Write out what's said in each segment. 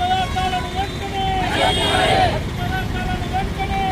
పదార్థాలను వెంటనే పదార్థాలను వెంటనే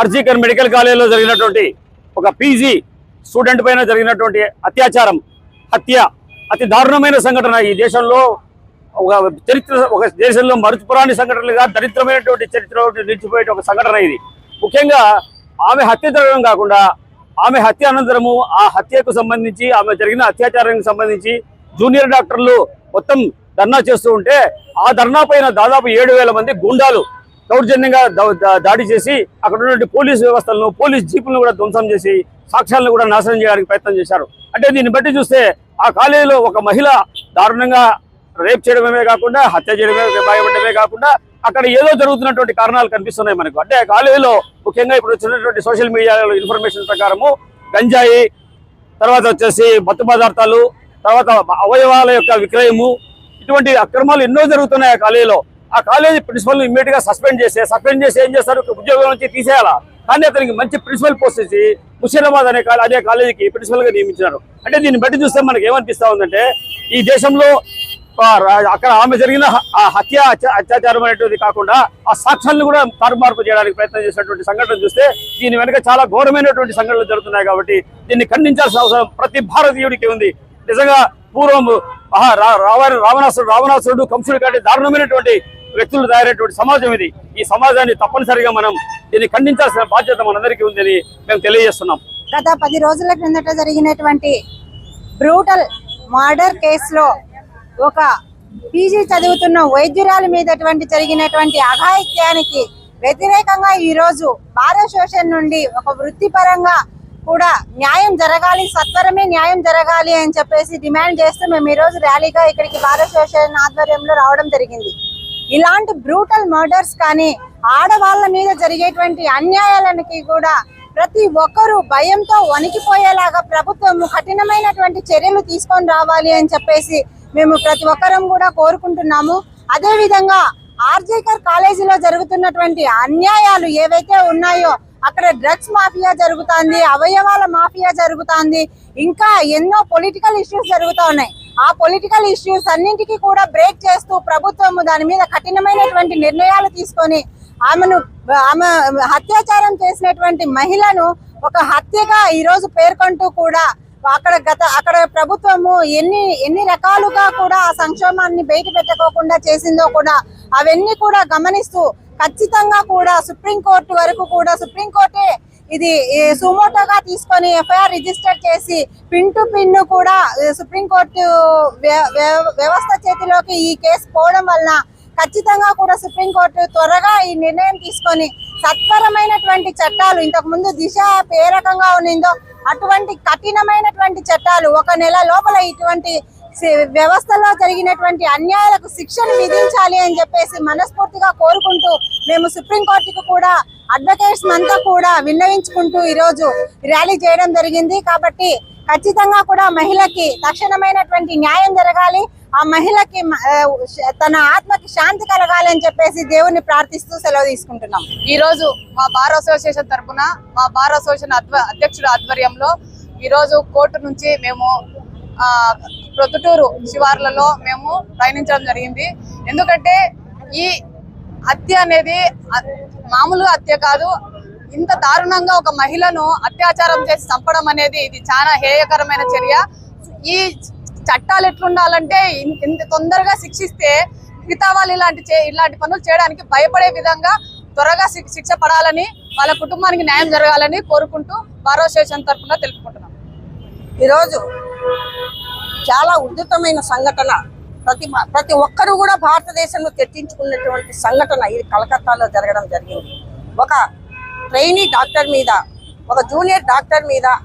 ఆర్జీకర్ మెడికల్ కాలేజీలో జరిగినటువంటి ఒక పీజీ స్టూడెంట్ పైన జరిగినటువంటి అత్యాచారం హత్య అతి దారుణమైన సంఘటన. ఈ దేశంలో ఒక చరిత్ర ఒక దేశంలో మరుచుపురాని సంఘటనలుగా దరిద్రమైనటువంటి చరిత్ర నిలిచిపోయే ఒక సంఘటన ఇది. ముఖ్యంగా ఆమె హత్య జరగడం కాకుండా ఆమె హత్య అనంతరము ఆ హత్యకు సంబంధించి ఆమె జరిగిన అత్యాచారానికి సంబంధించి జూనియర్ డాక్టర్లు మొత్తం ధర్నా చేస్తూ ఉంటే ఆ ధర్నా పైన దాదాపు ఏడు వేల మంది గుండాలు దౌర్జన్యంగా దాడి చేసి అక్కడ ఉన్నటువంటి పోలీస్ వ్యవస్థలను పోలీస్ జీపులను కూడా ధ్వంసం చేసి సాక్ష్యాలను కూడా నాశనం చేయడానికి ప్రయత్నం చేశారు. అంటే దీన్ని బట్టి చూస్తే ఆ కాలేజీలో ఒక మహిళ దారుణంగా రేప్ చేయడమే కాకుండా హత్య చేయడమే భయపడమే కాకుండా అక్కడ ఏదో జరుగుతున్నటువంటి కారణాలు కనిపిస్తున్నాయి మనకు. అంటే ఆ కాలేజీలో ముఖ్యంగా ఇప్పుడు వచ్చినటువంటి సోషల్ మీడియాలో ఇన్ఫర్మేషన్ ప్రకారము గంజాయి తర్వాత వచ్చేసి మత్తు పదార్థాలు తర్వాత అవయవాల యొక్క విక్రయము ఇటువంటి అక్రమాలు ఎన్నో జరుగుతున్నాయి ఆ కాలేజీలో. ఆ కాలేజీ ప్రిన్సిపల్ ఇమ్మీడియట్గా సస్పెండ్ చేసి సస్పెండ్ చేసి ఏం చేస్తారు? ఉద్యోగం నుంచి తీసేయాలా? కానీ అతనికి మంచి ప్రిన్సిపల్ పోస్ట్ ఇచ్చి ముషీరాబాద్ అనే అదే కాలేజీకి ప్రిన్సిపల్గా నియమించినారు అంటే దీన్ని బట్టి చూస్తే మనకి ఏమనిపిస్తా ఉందంటే ఈ దేశంలో అక్కడ ఆమె జరిగిన ఆ హత్య అత్యాచారం అనేటువంటిది కాకుండా ఆ సాక్ష్యాలను కూడా తారుమార్పు చేయడానికి ప్రయత్నం చేసినటువంటి సంఘటన చూస్తే దీని వెనుక చాలా ఘోరమైనటువంటి సంఘటనలు జరుగుతున్నాయి కాబట్టి దీన్ని ఖండించాల్సిన అవసరం ప్రతి భారతీయుడికి ఉంది. నిజంగా పూర్వం ఆహా, రా- రావణ రావణాసురుడు రావణాసురుడు కంసుడు కంటే దారుణమైనటువంటి వ్యక్తులు తయారైనటువంటి సమాజం ఇది. ఈ సమాజాన్ని తప్పనిసరిగా మనం దీన్ని ఖండించాల్సిన బాధ్యత మనందరికీ ఉందని మేము తెలియజేస్తున్నాం. గత పది రోజుల క్రిందట జరిగినటువంటి బ్రూటల్ మర్డర్ కేసులో ఒక పీజీ చదువుతున్న వైద్యురాలి మీదటువంటి జరిగినటువంటి అఘాయిత్యానికి వ్యతిరేకంగా ఈ రోజు బార్ నుండి ఒక వృత్తిపరంగా కూడా న్యాయం జరగాలి సత్వరమే న్యాయం జరగాలి అని చెప్పేసి డిమాండ్ చేస్తూ మేము ఈ రోజు ర్యాలీగా ఇక్కడికి భారత అసోసియేషన్ ఆధ్వర్యంలో రావడం జరిగింది. ఇలాంటి బ్రూటల్ మర్డర్స్ కానీ ఆడవాళ్ళ మీద జరిగేటువంటి అన్యాయాలకి కూడా ప్రతి ఒక్కరూ భయంతో వణికిపోయేలాగా ప్రభుత్వం కఠినమైనటువంటి చర్యలు తీసుకొని రావాలి అని చెప్పేసి మేము ప్రతి ఒక్కరం కూడా కోరుకుంటున్నాము. అదేవిధంగా ఆర్జేకర్ కాలేజీలో జరుగుతున్నటువంటి అన్యాయాలు ఏవైతే ఉన్నాయో అక్కడ డ్రగ్స్ మాఫియా జరుగుతుంది అవయవాల మాఫియా జరుగుతుంది ఇంకా ఎన్నో పొలిటికల్ ఇష్యూస్ జరుగుతూ ఉన్నాయి ఆ పొలిటికల్ ఇష్యూస్ అన్నింటికి కూడా బ్రేక్ చేస్తూ ప్రభుత్వం దాని మీద కఠినమైనటువంటి నిర్ణయాలు తీసుకొని ఆమెను ఆమె అత్యాచారం చేసినటువంటి మహిళను ఒక హత్యగా ఈరోజు పేర్కొంటూ కూడా అక్కడ గత అక్కడ ప్రభుత్వము ఎన్ని ఎన్ని రకాలుగా కూడా ఆ సంక్షేమాన్ని బయట పెట్టుకోకుండా చేసిందో కూడా అవన్నీ కూడా గమనిస్తూ ఖచ్చితంగా కూడా సుప్రీంకోర్టు వరకు కూడా సుప్రీంకోర్టే ఇది సుమోటోగా తీసుకొని ఎఫ్ఐఆర్ రిజిస్టర్ చేసి పిన్ టు పిన్ కూడా సుప్రీంకోర్టు వ్య- వ్య- వ్యవస్థ చేతిలోకి ఈ కేసు పోవడం వలన ఖచ్చితంగా కూడా సుప్రీంకోర్టు త్వరగా ఈ నిర్ణయం తీసుకొని సత్వరమైనటువంటి చట్టాలు ఇంతకు ముందు దిశ ఏ రకంగా ఉన్నిందో అటువంటి కఠినమైనటువంటి చట్టాలు ఒక నెల లోపల ఇటువంటి వ్యవస్థలో జరిగినటువంటి అన్యాయాలకు శిక్షను విధించాలి అని చెప్పేసి మనస్ఫూర్తిగా కోరుకుంటూ మేము సుప్రీంకోర్టుకు కూడా అడ్వకేట్స్ అంతా కూడా విన్నవించుకుంటూ ఈరోజు ర్యాలీ చేయడం జరిగింది. కాబట్టి ఖచ్చితంగా కూడా మహిళకి తక్షణమైనటువంటి న్యాయం జరగాలి. ఆ మహిళకి తన ఆత్మకి శాంతి కలగాలి అని చెప్పేసి దేవుణ్ణి ప్రార్థిస్తూ సెలవు తీసుకుంటున్నాం. ఈ రోజు మా బార్ అసోసియేషన్ తరపున మా బార్ అసోసియేషన్ అధ్వ అధ్యక్షుడు ఆధ్వర్యంలో ఈరోజు కోర్టు నుంచి మేము ప్రొద్దుటూరు శివార్లలో మేము ప్రయాణించడం జరిగింది. ఎందుకంటే ఈ హత్య అనేది మామూలు మామూలుగా హత్య కాదు. ఇంత దారుణంగా ఒక మహిళను అత్యాచారం చేసి చంపడం అనేది ఇది చాలా హేయకరమైన చర్య. ఈ చట్టాలు ఎట్లుండాలంటే ఇంత తొందరగా శిక్షిస్తే మిగతా వాళ్ళు ఇలాంటి చే- ఇలాంటి పనులు చేయడానికి భయపడే విధంగా త్వరగా శిక్ష పడాలని వాళ్ళ కుటుంబానికి న్యాయం జరగాలని కోరుకుంటూ బార్ అసోసియేషన్ తరఫున తెలుపుకుంటున్నాం. ఈరోజు చాలా ఉద్ధృతమైన సంఘటన. ప్రతి ప్రతి ఒక్కరూ కూడా భారతదేశంలో చర్చించుకున్నటువంటి సంఘటన ఇది కలకత్తాలో జరగడం జరిగింది. ఒక ట్రైనీ డాక్టర్ మీద ఒక జూనియర్ డాక్టర్ మీద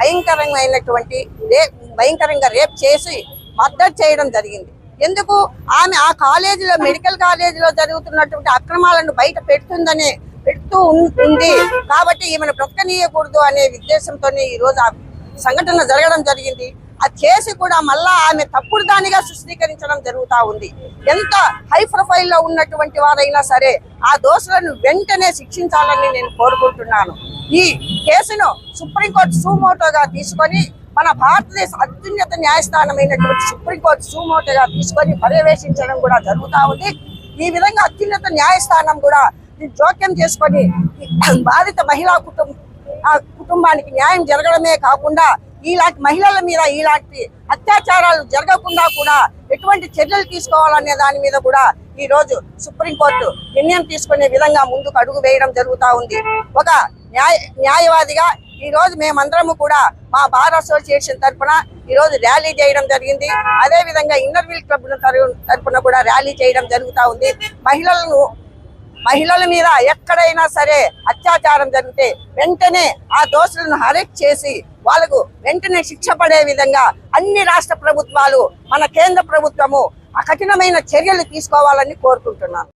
భయంకరమైనటువంటి రేప్ భయంకరంగా రేప్ చేసి మర్డర్ చేయడం జరిగింది. ఎందుకు? ఆమె ఆ కాలేజీలో మెడికల్ కాలేజీలో జరుగుతున్నటువంటి అక్రమాలను బయట పెడుతుందనే పెడుతూ ఉం- ఉంది. కాబట్టి ఈమెను బ్రతకనీయకూడదు అనే ఉద్దేశంతోనే ఈ రోజు ఆ సంఘటన జరగడం జరిగింది. అది చేసి కూడా మళ్ళా ఆమె తప్పుడు దానిగా సృష్టీకరించడం జరుగుతూ ఉంది. ఎంత హై ప్రొఫైల్లో ఉన్నటువంటి వారైనా సరే ఆ దోషులను వెంటనే శిక్షించాలని నేను కోరుకుంటున్నాను. ఈ కేసును సుప్రీంకోర్టు సుమోటోగా తీసుకొని మన భారతదేశ అత్యున్నత న్యాయస్థానమైనటువంటి సుప్రీంకోర్టు సుమోటోగా తీసుకొని పర్యవేక్షించడం కూడా జరుగుతూ ఉంది. ఈ విధంగా అత్యున్నత న్యాయస్థానం కూడా జోక్యం చేసుకొని బాధిత మహిళా కుటుంబం ఆ కుటుంబానికి న్యాయం జరగడమే కాకుండా ఇలాంటి మహిళల మీద ఇలాంటి అత్యాచారాలు జరగకుండా కూడా ఎటువంటి చర్యలు తీసుకోవాలనే దాని మీద కూడా ఈ రోజు సుప్రీంకోర్టు నిర్ణయం తీసుకునే విధంగా ముందుకు అడుగు వేయడం జరుగుతూ ఉంది. ఒక న్యాయ న్యాయవాదిగా ఈ రోజు మేమందరము కూడా మా బార్ అసోసియేషన్ తరఫున ఈరోజు ర్యాలీ చేయడం జరిగింది. అదే విధంగా ఇన్నర్ వీల్ క్లబ్ తరఫున కూడా ర్యాలీ చేయడం జరుగుతూ ఉంది. మహిళలను మహిళల మీద ఎక్కడైనా సరే అత్యాచారం జరిగితే వెంటనే ఆ దోషులను అరెస్ట్ చేసి వాళ్ళకు వెంటనే శిక్ష పడే విధంగా అన్ని రాష్ట్ర ప్రభుత్వాలు మన కేంద్ర ప్రభుత్వము ఆ కఠినమైన చర్యలు తీసుకోవాలని కోరుకుంటున్నాను.